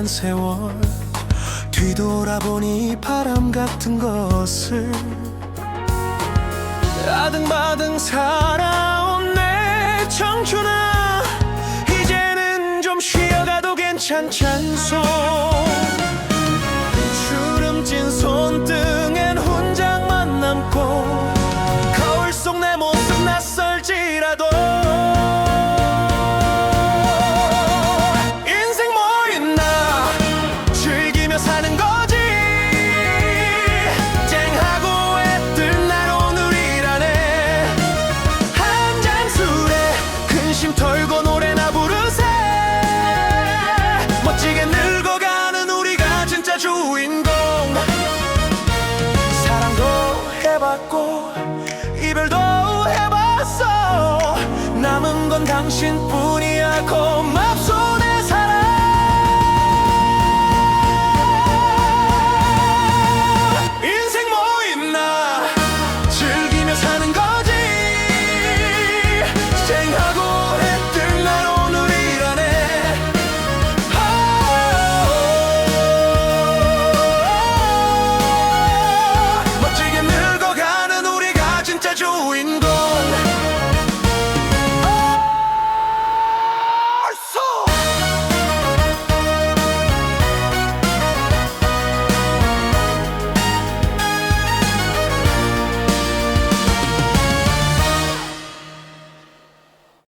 지난 세월 뒤돌아보니 바람 같은 것을 아등바등 살아온 내 청춘아 이제는 좀 쉬어가도 괜찮잖소 주인공. 사랑도 해봤고 이별도 해봤어. 남은 건 당신뿐이야 고마워